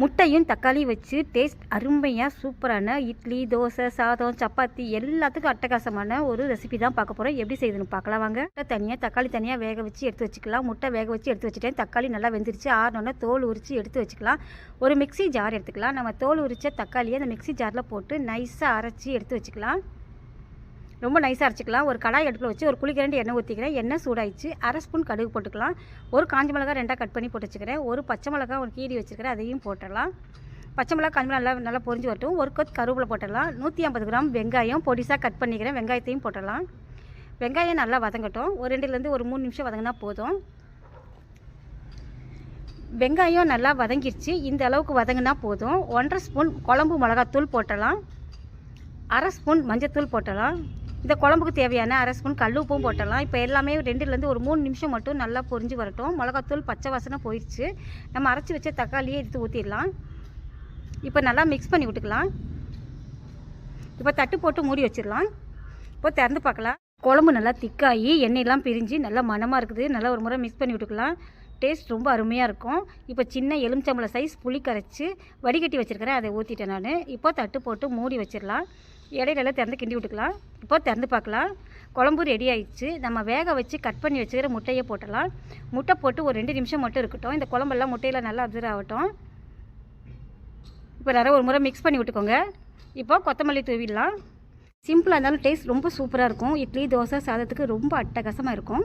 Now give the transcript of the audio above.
முட்டையும் தக்காளியும் வச்சு டேஸ்ட் அருமையாக சூப்பரான இட்லி தோசை சாதம் சப்பாத்தி எல்லாத்துக்கும் அட்டகாசமான ஒரு ரெசிபி தான் பார்க்க போகிறோம் எப்படி செய்யுதுன்னு பார்க்கலாம் வாங்க. முட்டை தனியாக தக்காளி தனியாக வேக வச்சு எடுத்து வச்சுக்கலாம். முட்டை வேக வச்சு எடுத்து வச்சுட்டேன். தக்காளி நல்லா வெந்துருச்சு. ஆறினோடனே தோல் உரித்து எடுத்து வச்சுக்கலாம். ஒரு மிக்ஸி ஜார் எடுத்துக்கலாம். நம்ம தோல் உரித்த தக்காளியை அந்த மிக்ஸி ஜாரில் போட்டு நைஸாக அரைச்சி எடுத்து வச்சுக்கலாம். ரொம்ப நைஸாக அரைச்சிக்கலாம். ஒரு கடாய் அடுப்பில் வச்சு ஒரு குளிக்கரண்டி எண்ணெய் ஊற்றிக்கிறேன் எண்ணெய் சூடாயிடுச்சு. அரை ஸ்பூன் கடுகு போட்டுக்கலாம். ஒரு காஞ்ச மிளகா ரெண்டாக கட் பண்ணி போட்டு வச்சுக்கிறேன். ஒரு பச்சை மிளகா ஒரு கீரி வச்சுக்கிறேன். அதையும் போட்டுடலாம். பச்சை மிளகா காஞ்சி மிளகா நல்லா நல்லா பொரிஞ்சு வரட்டும். ஒரு கொத்து கருவேப்பிலை போட்டுடலாம். நூற்றி ஐம்பது கிராம் வெங்காயம் பொடிசாக கட் பண்ணிக்கிறேன். வெங்காயத்தையும் போட்டுடலாம். வெங்காயம் நல்லா வதங்கட்டும். ஒரு ரெண்டுலேருந்து ஒரு மூணு நிமிஷம் வதங்கினா போதும். வெங்காயம் நல்லா வதங்கிருச்சு. இந்த அளவுக்கு வதங்கினா போதும். ஒன்றரை ஸ்பூன் குழம்பு மிளகாத்தூள் போட்டலாம் அரை ஸ்பூன் மஞ்சத்தூள் போட்டலாம் இந்த குழம்புக்கு தேவையான அரை ஸ்பூன் கல் உப்பும் போட்டலாம் இப்போ எல்லாமே ரெண்டுலேருந்து ஒரு மூணு நிமிஷம் மட்டும் நல்லா பொரிஞ்சு வரட்டும். மிளகாத்தூள் பச்சை வாசனை போயிடுச்சு நம்ம அரைச்சி வச்ச தக்காளியே எடுத்து ஊற்றிடலாம் இப்போ நல்லா மிக்ஸ் பண்ணி விட்டுக்கலாம். இப்போ தட்டு போட்டு மூடி வச்சிடலாம். இப்போ திறந்து பார்க்கலாம். குழம்பு நல்லா திக்காகி எண்ணெயெல்லாம் பிரிஞ்சு நல்லா மணமாக இருக்குது. நல்லா ஒரு முறை மிக்ஸ் பண்ணி விட்டுக்கலாம். டேஸ்ட் ரொம்ப அருமையாக இருக்கும். இப்போ சின்ன எலுமிச்சம்பளை சைஸ் புளி கரைச்சி வடிகட்டி வச்சுருக்கிறேன். அதை ஊற்றிட்டேன் நான். இப்போ தட்டு போட்டு மூடி வச்சிடலாம். இடையில திறந்து கிண்டி விட்டுக்கலாம். இப்போ திறந்து பார்க்கலாம். குழம்பு ரெடி ஆயிடுச்சு. நம்ம வேக வச்சு கட் பண்ணி வச்சுக்கிற முட்டையை போட்டலாம் முட்டை போட்டு ஒரு ரெண்டு நிமிஷம் மட்டும் இருக்கட்டும். இந்த குழம்பெல்லாம் முட்டையில் நல்லா அப்சர்வ் ஆகட்டும். இப்போ நிறைய ஒரு முறை மிக்ஸ் பண்ணி விட்டுக்கோங்க. இப்போ கொத்தமல்லி தூவிடலாம். சிம்பிளாக இருந்தாலும் டேஸ்ட் ரொம்ப சூப்பராக இருக்கும். இட்லி தோசை சாதத்துக்கு ரொம்ப அட்டகாசமாக இருக்கும்.